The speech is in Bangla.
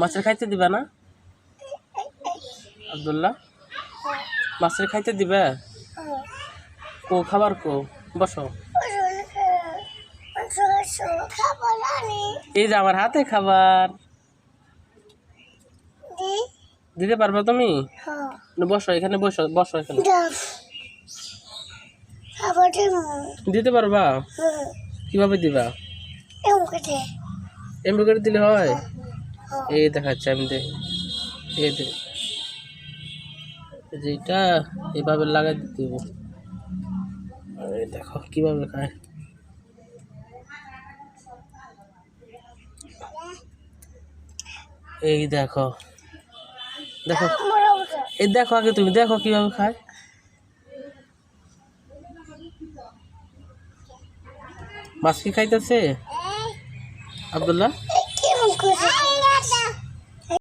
মাছের খাইতে দিবা না? আবদুল্লাহ? মাছের খাইতে দিবে? কো খাবার কো? বসো। এই যে আমার হাতে খাবার। দিতে পারবে তুমি? না, বসো এখানে বসো বসো এখানে। দিতে পারবা? কীভাবে দিবা? এমনি করে দিলে হয়? এই দেখাচ্ছে, আমি দে এই যে এটা এভাবে লাগাই দিতে দেখো কীভাবে খায়। এই দেখো। দেখো। এই দেখো আগে তুমি, দেখো কীভাবে খায়। মাছ কি খাইতেছে? আব্দুল্লাহ?